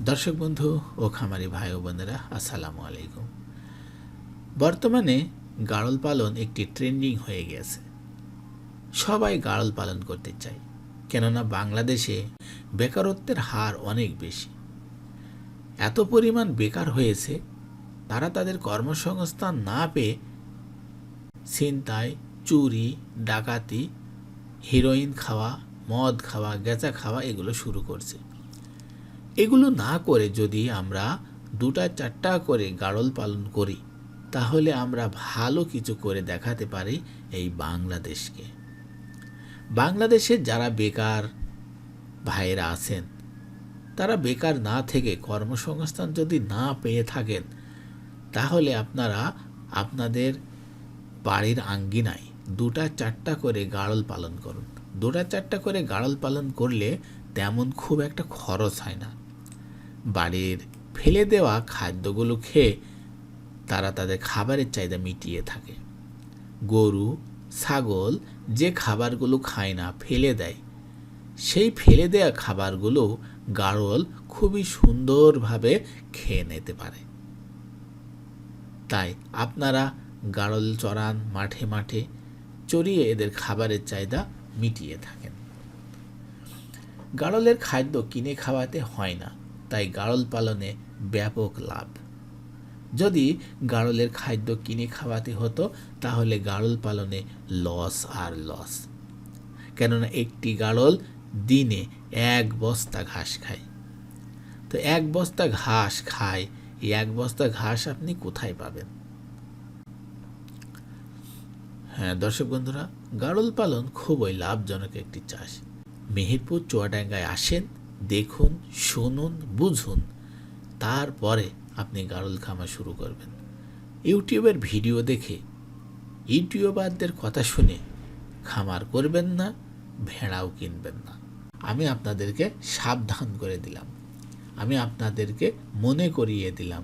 দর্শক বন্ধু ও খামারি ভাই ও বোনেরা, আসসালামু আলাইকুম। বর্তমানে গাড়ল পালন একটি ট্রেন্ডিং হয়ে গেছে সবাই গাড়ল পালন করতে চায়, কেননা বাংলাদেশে বেকারত্বের হার অনেক বেশি। এত পরিমাণ বেকার হয়েছে, তারা তাদের কর্মসংস্থান না পেয়ে ছিনতাই, চুরি, ডাকাতি, হিরোইন খাওয়া, মদ খাওয়া, গেঁচা খাওয়া এগুলো শুরু করছে। এগুলো না করে যদি আমরা দুটা চারটা করে গাড়ল পালন করি, তাহলে আমরা ভালো কিছু করে দেখাতে পারি এই বাংলাদেশকে। বাংলাদেশের যারা বেকার ভাইয়েরা আছেন, তারা বেকার না থেকে কর্মসংস্থান যদি না পেয়ে থাকেন, তাহলে আপনারা আপনাদের বাড়ির আঙ্গিনায় দুটা চারটা করে গাড়ল পালন করুন। দুটা চারটা করে গাড়ল পালন করলে তেমন খুব একটা খরচ হয় না। বাড়ির ফেলে দেওয়া খাদ্যগুলো খেয়ে তারা তাদের খাবারের চাহিদা মিটিয়ে থাকে। গরু, ছাগল যে খাবারগুলো খায় না, ফেলে দেয়। সেই ফেলে দেওয়া খাবারগুলো গাড়ল খুবই সুন্দরভাবে খেয়ে নিতে পারে। তাই আপনারা গাড়ল চড়ান মাঠে মাঠে, চড়িয়ে এদের খাবারের চাহিদা মিটিয়ে থাকেন। গাড়লের খাদ্য কিনে খাওয়াতে হয় না। তাই গাড়ল পালনে ব্যাপক লাভ। যদি গাড়লের খাদ্য কিনে খাওয়াতে হতো, তাহলে গাড়ল পালনে লস আর লস। কেননা একটি গাড়ল দিনে এক বস্তা ঘাস খায়। তো এক বস্তা ঘাস খায়, এই এক বস্তা ঘাস আপনি কোথায় পাবেন? হ্যাঁ দর্শক বন্ধুরা গাড়ল পালন খুবই লাভজনক একটি চাষ। মেহেরপুর চুয়াডাঙ্গায় আসেন দেখুন, শুনুন, বুঝুন। তারপরে আপনি গাড়ল খামা শুরু করবেন। ইউটিউবের ভিডিও দেখে ইউটিউবারদের কথা শুনে খামার করবেন না, ভেড়াও কিনবেন না। আমি আপনাদেরকে সাবধান করে দিলাম। আমি আপনাদেরকে মনে করিয়ে দিলাম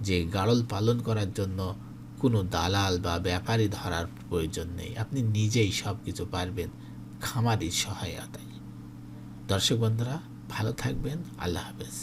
যে গাড়ল পালন করার জন্য কোনো দালাল বা ব্যাপারী ধরার প্রয়োজন নেই। আপনি নিজেই সব কিছু পারবেন খামারির সহায়তায়। দর্শক বন্ধুরা ভালো থাকবেন। আল্লাহ হাফেজ।